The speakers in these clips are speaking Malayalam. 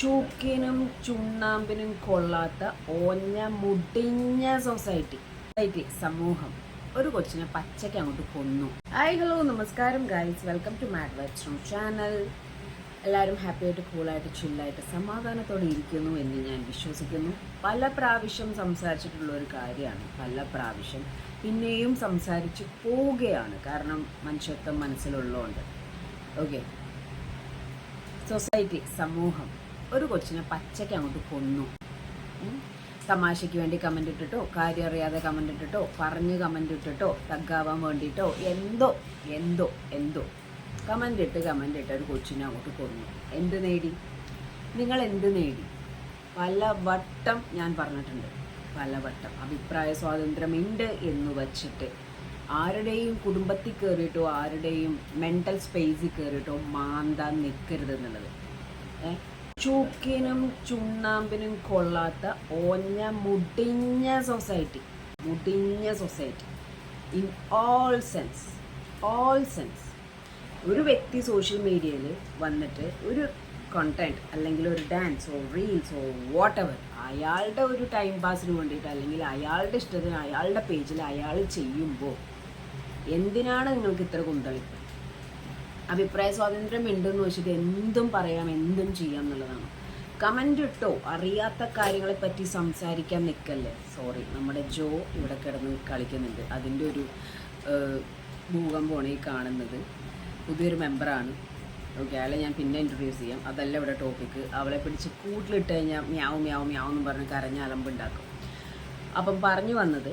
ചൂക്കിനും ചുണ്ണാമ്പിനും കൊള്ളാത്ത ഓഞ്ഞ മുടിഞ്ഞ സൊസൈറ്റി സൊസൈറ്റി സമൂഹം. ഒരു കൊച്ചിനെ പച്ചയ്ക്ക് അങ്ങോട്ട് കൊന്നു. ഹായ് ഹലോ നമസ്കാരം ഗൈസ് വെൽക്കം ടു മാഡ് വെറ്റ്സ്ട്രം ചാനൽ എല്ലാവരും ഹാപ്പി ആയിട്ട് കൂളായിട്ട് ചില്ലായിട്ട് സമാധാനത്തോടെ ഇരിക്കുന്നു എന്ന് ഞാൻ വിശ്വസിക്കുന്നു. പല പ്രാവശ്യം സംസാരിച്ചിട്ടുള്ള ഒരു കാര്യമാണ് പല പ്രാവശ്യം പിന്നെയും സംസാരിച്ച് പോവുകയാണ്. കാരണം മനുഷ്യത്വം മനസ്സിലുള്ളതുകൊണ്ട്. ഓക്കെ സൊസൈറ്റി സമൂഹം. ഒരു കൊച്ചിനെ പച്ചയ്ക്ക് അങ്ങോട്ട് കൊന്നു. തമാശയ്ക്ക് വേണ്ടി കമന്റ് ഇട്ടിട്ടോ കാര്യം അറിയാതെ കമന്റ് ഇട്ടിട്ടോ പറഞ്ഞ് കമന്റ് ഇട്ടിട്ടോ തഗ്ഗാവാൻ വേണ്ടിയിട്ടോ എന്തോ എന്തോ എന്തോ. കമന്റ് ഇട്ട് കമന്റ് ഇട്ട് ഒരു കൊച്ചിനെ അങ്ങോട്ട് കൊന്നു. എന്ത് നേടി? നിങ്ങൾ എന്ത് നേടി? പല വട്ടം ഞാൻ പറഞ്ഞിട്ടുണ്ട്. പല വട്ടം. അഭിപ്രായ സ്വാതന്ത്ര്യമുണ്ട് എന്ന് വച്ചിട്ട്. ആരുടെയും കുടുംബത്തിൽ കയറിയിട്ടോ ആരുടെയും മെന്റൽ സ്പേസിൽ കയറിയിട്ടോ മാന്താൻ നിൽക്കരുത് എന്നുള്ളത്. ഏ? ചൂക്കിനും ചുണ്ണാമ്പിനും കൊള്ളാത്ത ഓഞ്ഞ മുടിഞ്ഞ സൊസൈറ്റി മുടിഞ്ഞ society in all sense all sense ഒരു വ്യക്തി സോഷ്യൽ മീഡിയയിൽ വന്നിട്ട് ഒരു കണ്ടന്റ് അല്ലെങ്കിൽ ഒരു ഡാൻസോ റീൽസോ വാട്ട് എവർ അയാളുടെ ഒരു ടൈം പാസിന് വേണ്ടിയിട്ട് അല്ലെങ്കിൽ അയാളുടെ ഇഷ്ടത്തിന് അയാളുടെ പേജിൽ അയാൾ ചെയ്യുമ്പോൾ എന്തിനാണ് നിങ്ങൾക്ക് ഇത്ര കുന്തളിപ്പ്? അഭിപ്രായ സ്വാതന്ത്ര്യം ഉണ്ടെന്ന് വെച്ചിട്ട് എന്തും പറയാം എന്തും ചെയ്യാം എന്നുള്ളതാണ്. കമന്റ് ഇട്ടോ അറിയാത്ത കാര്യങ്ങളെ പറ്റി സംസാരിക്കാൻ നിൽക്കല്ലേ സോറി നമ്മുടെ ജോ ഇവിടെ കിടന്ന് കളിക്കുന്നുണ്ട്. അതിന്റെ ഒരു ഭൂകമ്പമാണ് ഈ കാണുന്നത്. പുതിയൊരു മെമ്പറാണ് ഓക്കെ അയാളെ ഞാൻ പിന്നെ ഇൻട്രൊഡ്യൂസ് ചെയ്യാം. അതല്ല ഇവിടെ ടോപ്പിക്ക് അവളെ പിടിച്ച് കൂട്ടിലിട്ട് കഴിഞ്ഞാൽ മ്യാവും മ്യാവും മ്യാവും എന്ന് പറഞ്ഞ് കരഞ്ഞ അലമ്പുണ്ടാക്കും. അപ്പം പറഞ്ഞു വന്നത്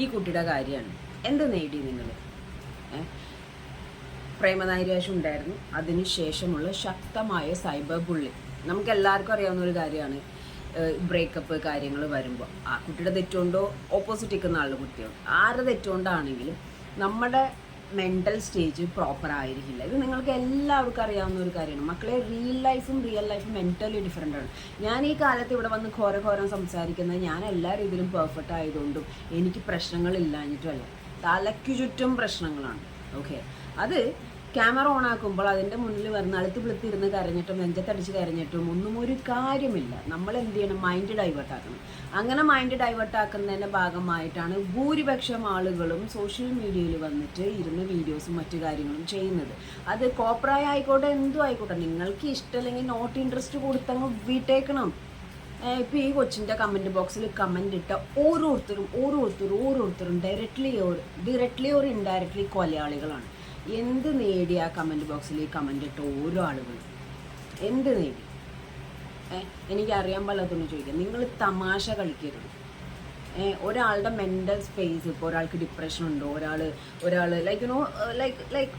ഈ കുട്ടിയുടെ കാര്യമാണ്. എന്ത് നേടി നിങ്ങൾ? പ്രേമനൈരാശ്യം ഉണ്ടായിരുന്നു. അതിനുശേഷമുള്ള ശക്തമായ സൈബർ ബുള്ളി. നമുക്ക് എല്ലാവർക്കും അറിയാവുന്ന ഒരു കാര്യമാണ് ബ്രേക്കപ്പ് കാര്യങ്ങൾ വരുമ്പോൾ ആ കുട്ടിയുടെ തെറ്റുകൊണ്ടോ ഓപ്പോസിറ്റ് നിൽക്കുന്ന ആളുടെ കുട്ടിയോ? ആരുടെ തെറ്റുകൊണ്ടാണെങ്കിലും നമ്മുടെ മെന്റൽ സ്റ്റേജ് പ്രോപ്പർ ആയിരിക്കില്ല. ഇത് നിങ്ങൾക്ക് എല്ലാവർക്കും അറിയാവുന്ന ഒരു കാര്യമാണ്. മക്കളെ റിയൽ ലൈഫും റിയൽ ലൈഫും മെന്റലി ഡിഫറെന്റ് ആണ്. ഞാൻ ഈ കാലത്ത് ഇവിടെ വന്ന് ഘോര ഘോരം സംസാരിക്കുന്നത് ഞാൻ എല്ലാ രീതിയിലും പെർഫെക്റ്റ് ആയതുകൊണ്ടും എനിക്ക് പ്രശ്നങ്ങളില്ലാഞ്ഞിട്ടുമല്ല തലയ്ക്കു ചുറ്റും പ്രശ്നങ്ങളാണ്. ഓക്കെ അത് ക്യാമറ ഓൺ ആക്കുമ്പോൾ അതിന്റെ മുന്നിൽ വരുന്ന അളുത്ത് പിളുത്തിരുന്ന് കരഞ്ഞിട്ടും നെഞ്ചത്തടിച്ച് കരഞ്ഞിട്ടും ഒന്നും ഒരു കാര്യമില്ല. നമ്മൾ എന്ത് ചെയ്യണം? മൈൻഡ് ഡൈവേർട്ട് ആക്കണം. അങ്ങനെ മൈൻഡ് ഡൈവേർട്ട് ആക്കുന്നതിന്റെ ഭാഗമായിട്ടാണ് ഭൂരിപക്ഷം ആളുകളും സോഷ്യൽ മീഡിയയിൽ വന്നിട്ട് ഇരുന്ന് വീഡിയോസും മറ്റു കാര്യങ്ങളും ചെയ്യുന്നത്. അത് കോപ്രായ ആയിക്കോട്ടെ എന്തും ആയിക്കോട്ടെ നിങ്ങൾക്ക് ഇഷ്ടമല്ലെങ്കിൽ നോട്ട് ഇൻട്രസ്റ്റ് കൊടുത്തങ്ങ് വിട്ടേക്കണം. ഇപ്പം ഈ കൊച്ചിന്റെ കമന്റ് ബോക്സിൽ കമന്റ് ഇട്ട ഓരോരുത്തരും ഓരോരുത്തരും ഓരോരുത്തരും directly or directly or indirectly കൊലയാളികളാണ്. എന്ത് നേടി ആ കമന്റ് ബോക്സിൽ ഈ കമന്റ് ഇട്ട ഓരോ ആളുകളും? എന്ത് നേടി? എനിക്ക് അറിയാൻ പാടില്ലാത്തൊന്ന് ചോദിക്കാം. നിങ്ങൾ തമാശ കളിക്കരുത്. ഒരാളുടെ മെന്റൽ സ്പേസ് ഇപ്പോൾ ഒരാൾക്ക് ഡിപ്രഷൻ ഉണ്ടോ? ഒരാൾ ഒരാൾ ലൈക്ക് യുനോ ലൈക്ക് ലൈക്ക്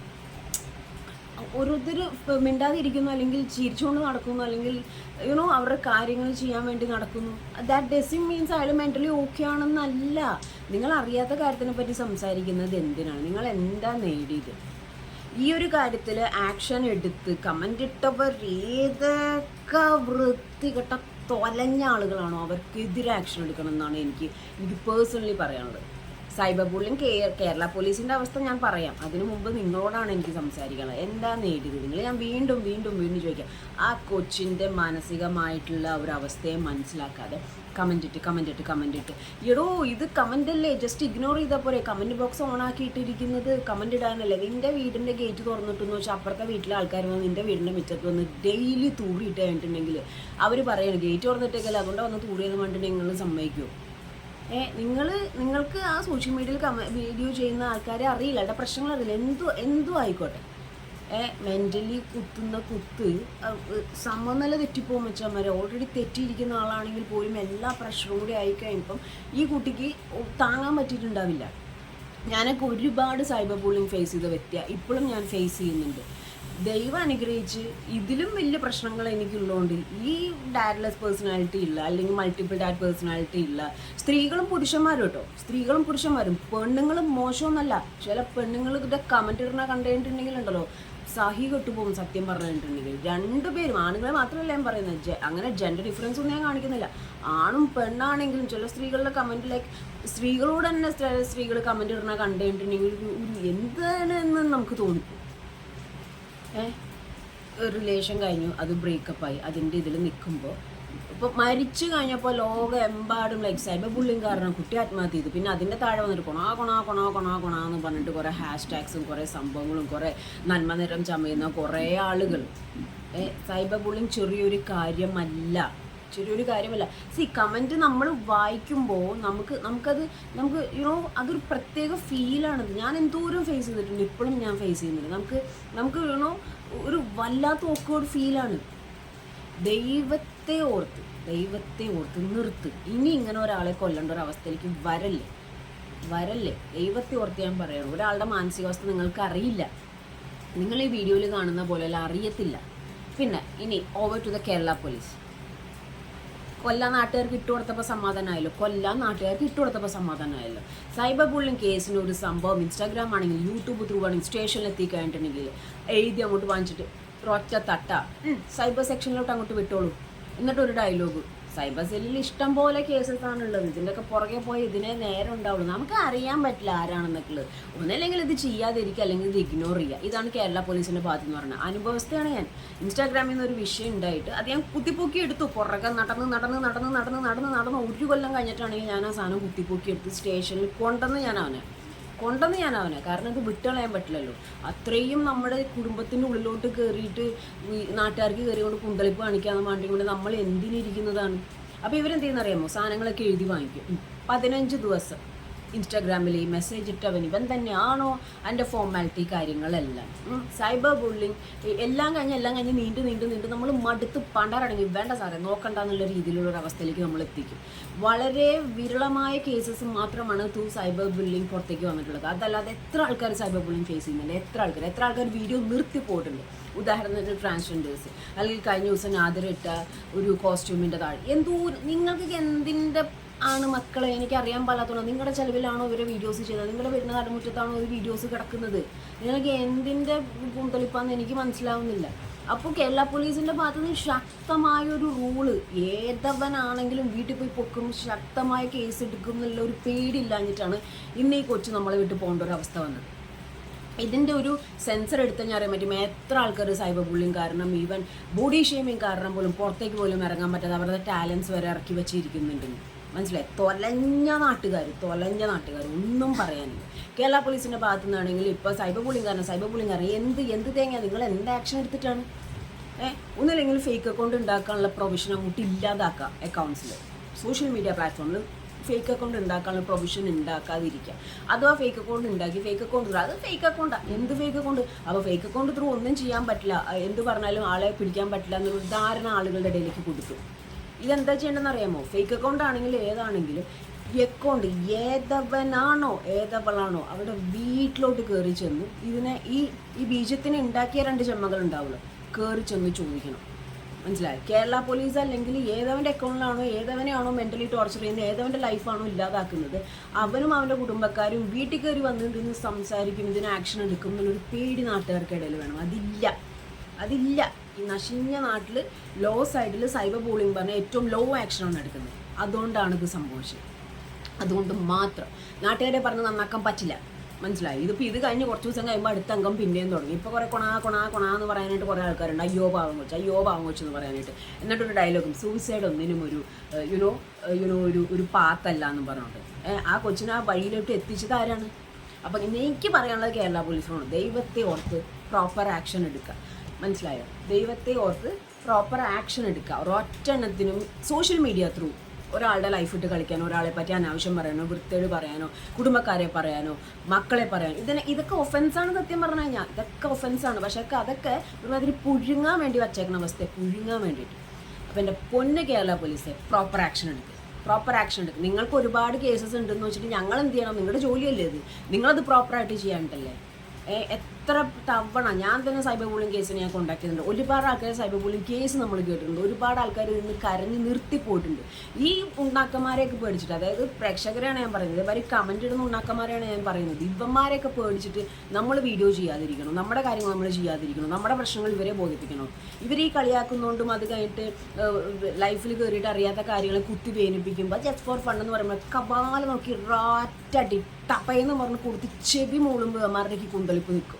ഓരോരുത്തർ മിണ്ടാതിരിക്കുന്നു അല്ലെങ്കിൽ ചിരിച്ചുകൊണ്ട് നടക്കുന്നു അല്ലെങ്കിൽ യുനോ അവരുടെ കാര്യങ്ങൾ ചെയ്യാൻ വേണ്ടി നടക്കുന്നു. ദാറ്റ് ഡസിങ് മീൻസ് അയാൾ മെന്റലി ഓക്കെ ആണെന്നല്ല. നിങ്ങൾ അറിയാത്ത കാര്യത്തിനെ പറ്റി സംസാരിക്കുന്നത് എന്തിനാണ്? നിങ്ങൾ എന്താ നേടിയത്? ഈ ഒരു കാര്യത്തിൽ ആക്ഷൻ എടുത്ത് കമന്റ് ഇട്ടവർ ഏതൊക്കെ വൃത്തികെട്ട തൊലഞ്ഞ ആളുകളാണോ അവർക്കെതിരെ ആക്ഷൻ എടുക്കണം എന്നാണ് എനിക്ക് എനിക്ക് പേഴ്സണലി പറയാനുള്ളത്. സൈബർ ബുള്ളിങ് കേരള പോലീസിന്റെ അവസ്ഥ ഞാൻ പറയാം. അതിനു മുമ്പ് നിങ്ങളോടാണ് എനിക്ക് സംസാരിക്കുന്നത് എന്താ നേടിയത്? നിങ്ങൾ ഞാൻ വീണ്ടും വീണ്ടും വീണ്ടും ചോദിക്കാം. ആ കൊച്ചിന്റെ മാനസികമായിട്ടുള്ള ഒരു മനസ്സിലാക്കാതെ കമന്റ് ഇട്ട് കമന്റ് ഇട്ട് കമന്റ് ഇട്ട്. എടോ ഇത് കമന്റ് അല്ലേ? ജസ്റ്റ് ഇഗ്നോർ ചെയ്താൽ പോരെ. കമന്റ് ബോക്സ് ഓൺ ആക്കിയിട്ടിരിക്കുന്നത് കമന്റ് ഇടാനല്ലേ. നിന്റെ വീടിന്റെ ഗേറ്റ് തുറന്നിട്ടെന്ന് വെച്ചാൽ അപ്പുറത്തെ വീട്ടിലെ ആൾക്കാർ വന്ന് നിന്റെ വീടിന്റെ മുറ്റത്ത് വന്ന് ഡെയിലി തൂറിയിട്ട് കഴിഞ്ഞിട്ടുണ്ടെങ്കിൽ അവർ പറയണം ഗേറ്റ് തുറന്നിട്ടേക്കല്ല? അതുകൊണ്ട് വന്ന് തൂറിയെന്ന് പറഞ്ഞിട്ടുണ്ടെങ്കിൽ നിങ്ങൾ സമ്മതിക്കുമോ നിങ്ങൾ നിങ്ങൾക്ക് ആ സോഷ്യൽ മീഡിയയിൽ വീഡിയോ ചെയ്യുന്ന ആൾക്കാരെ അറിയില്ല. അവരുടെ പ്രശ്നങ്ങൾ അറിയില്ല. എന്തു എന്തു ആയിക്കോട്ടെ. ഏ മെന്റലി കുത്തുന്ന കുത്ത് സമനില തെറ്റിപ്പോകും വെച്ചാൽ ഓൾറെഡി തെറ്റിയിരിക്കുന്ന ആളാണെങ്കിൽ പോലും എല്ലാ പ്രഷറും കൂടി ആയിക്കഴിയുമ്പം ഈ കുട്ടിക്ക് താങ്ങാൻ പറ്റിയിട്ടുണ്ടാവില്ല. ഞാനൊക്കെ ഒരുപാട് സൈബർ ബുള്ളിങ് ഫേസ് ചെയ്ത വ്യക്തിയാണ് ഇപ്പോഴും ഞാൻ ഫേസ് ചെയ്യുന്നുണ്ട്. ദൈവം അനുഗ്രഹിച്ച് ഇതിലും വലിയ പ്രശ്നങ്ങൾ എനിക്കുള്ളതുകൊണ്ട് ഈ ഡാഡ്ലെസ് പേഴ്സണാലിറ്റി ഇല്ല അല്ലെങ്കിൽ മൾട്ടിപ്പിൾ ഡാഡ് പേഴ്സണാലിറ്റി ഇല്ല. സ്ത്രീകളും പുരുഷന്മാരും കേട്ടോ. സ്ത്രീകളും പുരുഷന്മാരും. പെണ്ണുങ്ങളും മോശമൊന്നല്ല. ചില പെണ്ണുങ്ങളുടെ കമന്റ് ഇടുന്ന കണ്ടിട്ടുണ്ടെങ്കിൽ ഉണ്ടല്ലോ. സഹി കെട്ടുപോകും സത്യം പറഞ്ഞിട്ടുണ്ടെങ്കിൽ. രണ്ടുപേരും ആണുങ്ങളെ മാത്രമല്ല ഞാൻ പറയുന്നത്. അങ്ങനെ ജെൻഡർ ഡിഫറൻസ് ഒന്നും ഞാൻ കാണിക്കുന്നില്ല. ആണും പെണ്ണാണെങ്കിലും ചില സ്ത്രീകളുടെ കമന്റ് ലൈക്ക് സ്ത്രീകളോട് തന്നെ സ്ത്രീകൾ കമന്റ് ഇടുന്ന കണ്ടിട്ടുണ്ടെങ്കിൽ എന്താണ് എന്ന് നമുക്ക് തോന്നിപ്പോകും റിലേഷൻ കഴിഞ്ഞു അത് ബ്രേക്കപ്പ് ആയി. അതിന്റെ ഇതിൽ നിൽക്കുമ്പോൾ ഇപ്പോൾ മരിച്ചു കഴിഞ്ഞപ്പോൾ ലോകമെമ്പാടും ലൈക്സ് സൈബർ ബുള്ളിയും കാരണം കുട്ടി ആത്മഹത്യ ചെയ്തു. പിന്നെ അതിന്റെ താഴെ വന്നിട്ട് കൊണാ കൊണാ കൊണാ കൊണാ കൊണാ എന്ന് പറഞ്ഞിട്ട് കുറേ ഹാഷ് ടാഗ്സും കുറേ സംഭവങ്ങളും കുറേ നന്മ നിറം ചമയുന്ന കുറേ ആളുകൾ സൈബർ ബുള്ളിങ് ചെറിയൊരു കാര്യമല്ല. ചെറിയൊരു കാര്യമല്ല. സി കമന്റ് നമ്മൾ വായിക്കുമ്പോൾ നമുക്ക് നമുക്കത് നമുക്ക് യുനോ അതൊരു പ്രത്യേക ഫീലാണത് ഞാൻ എന്തോരം ഫേസ് ചെയ്തിട്ടുണ്ട് ഇപ്പോഴും ഞാൻ ഫേസ് ചെയ്യുന്നുണ്ട്. നമുക്ക് നമുക്ക് യുനോ ഒരു വല്ലാത്ത ഓക്കേഡ് ഫീലാണ് ദൈവത്തെ ഓർത്ത് ദൈവത്തെ ഓർത്ത് നിർത്ത്. ഇനി ഇങ്ങനെ ഒരാളെ കൊല്ലേണ്ട ഒരു അവസ്ഥയിലേക്ക് വരല്ലേ? വരല്ലേ? ദൈവത്തെ ഓർത്ത് ഞാൻ പറയണം. ഒരാളുടെ മാനസികാവസ്ഥ നിങ്ങൾക്ക് അറിയില്ല. നിങ്ങൾ ഈ വീഡിയോയിൽ കാണുന്ന പോലെയല്ല അറിയത്തില്ല. പിന്നെ ഇനി over to the Kerala police കൊല്ലാൻ നാട്ടുകാർക്ക് ഇട്ടു കൊടുത്തപ്പോൾ സമാധാനമായല്ലോ കൊല്ല നാട്ടുകാർക്ക് ഇട്ടു കൊടുത്തപ്പോൾ സമാധാനമായല്ലോ സൈബർ ബുള്ളിങ് കേസിന് ഒരു സംഭവം ഇൻസ്റ്റാഗ്രാം ആണെങ്കിൽ യൂട്യൂബ് ത്രൂ ആണെങ്കിൽ സ്റ്റേഷനിൽ എത്തി കഴിഞ്ഞിട്ടുണ്ടെങ്കിൽ എഴുതി അങ്ങോട്ട് വാങ്ങിച്ചിട്ട് ഒറ്റ തട്ട. സൈബർ സെക്ഷനിലോട്ട് അങ്ങോട്ട് വിട്ടോളൂ. എന്നിട്ടൊരു ഡയലോഗ് സൈബർ സെല്ലിൽ ഇഷ്ടം പോലെ കേസസ് ആണുള്ളത് ഇതിന്റെയൊക്കെ പുറകെ പോയി ഇതിനെ നേരെ ഉണ്ടാവുള്ളൂ. നമുക്ക് അറിയാൻ പറ്റില്ല ആരാണെന്നൊക്കെ ഉള്ളത്. ഒന്നല്ലെങ്കിൽ ഇത് ചെയ്യാതിരിക്കുക അല്ലെങ്കിൽ ഇത് ഇഗ്നോർ ചെയ്യുക. ഇതാണ് കേരള പോലീസിന്റെ ഭാഗത്ത് എന്ന് പറഞ്ഞത് അനുഭവസ്ഥയാണ് ഞാൻ. ഇൻസ്റ്റാഗ്രാമിൽ നിന്ന് ഒരു വിഷയം ഉണ്ടായിട്ട് അത് ഞാൻ കുത്തിപ്പൊക്കി എടുത്തു. പുറകെ നടന്ന് നടന്ന് നടന്ന് നടന്ന് നടന്ന് നടന്ന് ഒരു കൊല്ലം കഴിഞ്ഞിട്ടാണെങ്കിൽ ഞാൻ ആ സാധനം കുത്തിപ്പൊക്കി എടുത്ത് സ്റ്റേഷനിൽ കൊണ്ടുവന്ന് ഞാൻ അവനെ കൊണ്ടെന്ന് ഞാൻ അവനെ. കാരണം എനിക്ക് വിട്ടുകളയാൻ പറ്റില്ലല്ലോ. അത്രയും നമ്മുടെ കുടുംബത്തിന്റെ ഉള്ളിലോട്ട് കയറിയിട്ട് നാട്ടുകാർക്ക് കയറിക്കൊണ്ട് കുന്തളിപ്പ് കാണിക്കാന്ന് പറഞ്ഞിട്ട് നമ്മൾ എന്തിനിരിക്കുന്നതാണ്. അപ്പോൾ ഇവരെന്ത് ചെയ്യുന്നറിയാമോ സാധനങ്ങളൊക്കെ എഴുതി വാങ്ങിക്കും. പതിനഞ്ച് ദിവസം. ഇൻസ്റ്റാഗ്രാമിൽ ഈ മെസ്സേജ് ഇട്ടവൻ ഇവൻ തന്നെയാണോ അതിന്റെ ഫോർമാലിറ്റി കാര്യങ്ങളെല്ലാം. സൈബർ ബുള്ളിങ് എല്ലാം കഴിഞ്ഞ് എല്ലാം കഴിഞ്ഞ് നീണ്ടു നീണ്ടു നീണ്ടു നമ്മൾ മടുത്ത് പണ്ടാറടങ്ങി വേണ്ട സാറേ നോക്കണ്ട എന്നുള്ള രീതിയിലുള്ള അവസ്ഥയിലേക്ക് നമ്മൾ എത്തിക്കും. വളരെ വിരളമായ കേസസ് മാത്രമാണ് ത്രൂ സൈബർ ബുള്ളിങ് പുറത്തേക്ക് വന്നിട്ടുള്ളത്. അതല്ലാതെ എത്ര ആൾക്കാർ സൈബർ ബുള്ളിങ് ഫേസ് ചെയ്യുന്നുണ്ട്? എത്ര ആൾക്കാർ എത്ര ആൾക്കാർ വീഡിയോ നിർത്തി പോയിട്ടുണ്ട്? ഉദാഹരണത്തിന് ട്രാൻസ്ജെൻഡേഴ്സ് അല്ലെങ്കിൽ കഴിഞ്ഞ ദിവസം ആദരം ഇട്ട ഒരു കോസ്റ്റ്യൂമിന്റെ താഴെ. എന്തോ നിങ്ങൾക്ക് എന്തിന്റെ ആണ് മക്കളെ. എനിക്ക് അറിയാൻ പാടാത്തതുകൊണ്ട് നിങ്ങളുടെ ചെലവിലാണോ ഇവരെ വീഡിയോസ് ചെയ്തത്? നിങ്ങളുടെ വരുന്ന നടുമുറ്റത്താണോ ഒരു വീഡിയോസ് കിടക്കുന്നത്? നിങ്ങൾക്ക് എന്തിന്റെ പൂന്തളിപ്പാന്ന് എനിക്ക് മനസ്സിലാവുന്നില്ല. അപ്പോൾ കേരള പോലീസിന്റെ ഭാഗത്ത് നിന്ന് ശക്തമായൊരു റൂൾ ഏതവനാണെങ്കിലും വീട്ടിൽ പോയി പൊക്കും ശക്തമായ കേസ് എടുക്കും എന്നുള്ള ഒരു പേടിയില്ലാഞ്ഞിട്ടാണ് ഇന്ന് ഈ കൊച്ചു നമ്മളെ വിട്ട് പോകേണ്ട ഒരു അവസ്ഥ വന്നത്. ഇതിന്റെ ഒരു സെൻസർ എടുത്ത് ഞാൻ അറിയാൻ പറ്റും. എത്ര ആൾക്കാർ സൈബർ ബുള്ളിങ് കാരണം ഈവൻ ബോഡി ഷേമിങ് കാരണം പോലും പുറത്തേക്ക് പോലും ഇറങ്ങാൻ പറ്റാതെ അവരുടെ ടാലൻസ് വരെ ഇറക്കി വെച്ചിരിക്കുന്നുണ്ടെന്ന് മനസ്സിലായി? തൊലഞ്ഞ നാട്ടുകാർ തൊലഞ്ഞ നാട്ടുകാർ ഒന്നും പറയാനില്ല. കേരള പോലീസിന്റെ ഭാഗത്തു നിന്നാണെങ്കിൽ ഇപ്പോൾ സൈബർ ബുള്ളിങ് കാരണം സൈബർ ബുള്ളിങ് കാരണം എന്ത് എന്ത് തേങ്ങ നിങ്ങൾ എന്ത് ആക്ഷൻ എടുത്തിട്ടാണ്? ഏഹ് ഒന്നില്ലെങ്കിൽ ഫേക്ക് അക്കൗണ്ട് ഉണ്ടാക്കാനുള്ള പ്രൊവിഷൻ അങ്ങോട്ട് ഇല്ലാതാക്കുക അക്കൗണ്ട്സിൽ സോഷ്യൽ മീഡിയ പ്ലാറ്റ്ഫോമിൽ ഫേക്ക് അക്കൗണ്ട് ഉണ്ടാക്കാനുള്ള പ്രൊവിഷൻ ഉണ്ടാക്കാതിരിക്കുക. അഥവാ ഫേക്ക് അക്കൗണ്ട് ഉണ്ടാക്കി ഫേക്ക് അക്കൗണ്ട് ത്രൂ അത് ഫേക്ക് അക്കൗണ്ടാണ് എന്ത് ഫേക്ക് അക്കൗണ്ട് അപ്പോൾ ഫേക്ക് അക്കൗണ്ട് ത്രൂ ഒന്നും ചെയ്യാൻ പറ്റില്ല. എന്ത് പറഞ്ഞാലും ആളെ പിടിക്കാൻ പറ്റില്ല എന്നൊരു ധാരണ ആളുകളുടെ ഇടയിലേക്ക് കൊടുത്തു ഇതെന്താ ചെയ്യേണ്ടതെന്ന് അറിയാമോ ഫേക്ക് അക്കൗണ്ട് ആണെങ്കിലും ഏതാണെങ്കിലും അക്കൗണ്ട് ഏതവനാണോ ഏതവളാണോ അവരുടെ വീട്ടിലോട്ട് കയറി ചെന്ന് ഇതിനെ ഈ ഈ ബീജത്തിന് ഉണ്ടാക്കിയ രണ്ട് ചെമ്മകൾ ഉണ്ടാവുള്ളൂ കയറി ചെന്ന് ചോദിക്കണം. മനസ്സിലായി? കേരള പോലീസ് അല്ലെങ്കിൽ ഏതവന്റെ അക്കൗണ്ടിലാണോ ഏതവനെയാണോ മെന്റലി ടോർച്ചർ ചെയ്യുന്നത് ഏതവന്റെ ലൈഫാണോ ഇല്ലാതാക്കുന്നത് അവനും അവന്റെ കുടുംബക്കാരും വീട്ടിൽ കയറി വന്നിരുന്ന് സംസാരിക്കും ഇതിന് ആക്ഷൻ എടുക്കും എന്നുള്ളൊരു പേടി നാട്ടുകാർക്കിടയിൽ വേണം. അതില്ല. അതില്ല. ഈ നശിഞ്ഞ നാട്ടിൽ ലോ സൈഡിൽ സൈബർ ബോളിംഗ് പറഞ്ഞാൽ ഏറ്റവും ലോ ആക്ഷനാണ് എടുക്കുന്നത്. അതുകൊണ്ടാണ് ഇത് സംഭവിച്ചത്. അതുകൊണ്ട് മാത്രം. നാട്ടുകാരെ പറഞ്ഞ് നന്നാക്കാൻ പറ്റില്ല. മനസ്സിലായി? ഇതിപ്പോൾ ഇത് കഴിഞ്ഞ് കുറച്ച് ദിവസം കഴിയുമ്പോൾ അടുത്ത അംഗം പിന്നെയും തുടങ്ങി. ഇപ്പോൾ കുറേ കൊണാ കൊണാ കൊണാ എന്ന് പറയാനായിട്ട് കുറേ ആൾക്കാരുണ്ട്. അയ്യോ പാവം കൊച്ചു അയ്യോ പാവം കൊച്ചു എന്ന് പറയാനായിട്ട്. എന്നിട്ടൊരു ഡയലോഗും സൂയിസൈഡ് ഒന്നിനും ഒരു യുനോ യുനോ ഒരു ഒരു പാത്തല്ല എന്ന് പറഞ്ഞുകൊണ്ട്. ആ കൊച്ചിനെ ആ വഴിയിലോട്ട് എത്തിച്ചത് ആരാണ്? അപ്പം എനിക്ക് പറയാനുള്ളത് കേരള പോലീസിനോട് ദൈവത്തെ ഓർത്ത് പ്രോപ്പർ ആക്ഷൻ എടുക്കുക. മനസ്സിലായോ? ദൈവത്തെ ഓർത്ത് പ്രോപ്പർ ആക്ഷൻ എടുക്കുക. ഒരൊറ്റെണ്ണത്തിനും സോഷ്യൽ മീഡിയ ത്രൂ ഒരാളുടെ ലൈഫ് ഇട്ട് കളിക്കാനോ ഒരാളെ പറ്റി അനാവശ്യം പറയാനോ വൃത്തിയോട് പറയാനോ കുടുംബക്കാരെ പറയാനോ മക്കളെ പറയാനോ ഇതിനെ ഇതൊക്കെ ഒഫൻസാണ് സത്യം പറഞ്ഞു കഴിഞ്ഞാൽ ഇതൊക്കെ ഒഫൻസാണ് പക്ഷേ അതൊക്കെ ഒരുമാതിരി പുഴുങ്ങാൻ വേണ്ടി വച്ചേക്കുന്ന അവസ്ഥയെ. പുഴുങ്ങാൻ വേണ്ടിയിട്ട്. അപ്പോൾ എന്റെ പൊന്ന് കേരള പോലീസെ പ്രോപ്പർ ആക്ഷൻ എടുക്കുക പ്രോപ്പർ ആക്ഷൻ എടുക്കുക നിങ്ങൾക്ക് ഒരുപാട് കേസസ് ഉണ്ടെന്ന് വെച്ചിട്ട് ഞങ്ങൾ എന്ത് ചെയ്യണം? നിങ്ങളുടെ ജോലിയല്ലേ ഇത്. നിങ്ങളത് പ്രോപ്പറായിട്ട് ചെയ്യാണ്ടല്ലേ എത്ര തവണ ഞാൻ തന്നെ സൈബർ ബുള്ളിങ് കേസിന് ഞാൻ കോണ്ടാക്ട് ചെയ്തിട്ടുണ്ട്. ഒരുപാട് ആൾക്കാർ സൈബർ ബുള്ളിങ് കേസ് നമ്മൾ കേട്ടിട്ടുണ്ട്. ഒരുപാട് ആൾക്കാർ നിന്ന് കരഞ്ഞ് നിർത്തിപ്പോയിട്ടുണ്ട് ഈ ഉണ്ണാക്കന്മാരെയൊക്കെ പേടിച്ചിട്ട് അതായത് പ്രേക്ഷകരെയാണ് ഞാൻ പറയുന്നത്. ഇവർ കമന്റ് ഇടുന്ന ഉണ്ണാക്കന്മാരെയാണ് ഞാൻ പറയുന്നത്. ഇവന്മാരെയൊക്കെ പേടിച്ചിട്ട് നമ്മൾ വീഡിയോ ചെയ്യാതിരിക്കണം. നമ്മുടെ കാര്യങ്ങൾ നമ്മൾ ചെയ്യാതിരിക്കണം. നമ്മുടെ പ്രശ്നങ്ങൾ ഇവരെ ബോധിപ്പിക്കണം. ഇവർ ഈ കളിയാക്കുന്നതുകൊണ്ടും അത് കഴിഞ്ഞിട്ട് ലൈഫിൽ കയറിയിട്ട് അറിയാത്ത കാര്യങ്ങളെ കുത്തി വേനിപ്പിക്കുമ്പോൾ ജസ്റ്റ് ഫോർ ഫണ്ട് എന്ന് പറയുമ്പോൾ കപാല നോക്കി റാറ്റടി തപ്പയെന്ന് പറഞ്ഞ് കൊടുത്ത് ചെവി മൂളുമ്പോൾ അമ്മാരുടെക്ക് കുന്തളിപ്പ് നിൽക്കും.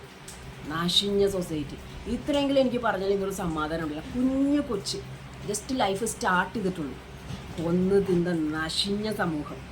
നാശിഞ്ഞ സൊസൈറ്റി. ഇത്രയെങ്കിലും എനിക്ക് പറഞ്ഞാൽ സമാധാനം സമാധാനമില്ല കുഞ്ഞു കൊച്ച്. ജസ്റ്റ് ലൈഫ് സ്റ്റാർട്ട് ചെയ്തിട്ടുള്ളൂ. ഒന്ന് തിന്ന നശിഞ്ഞ സമൂഹം.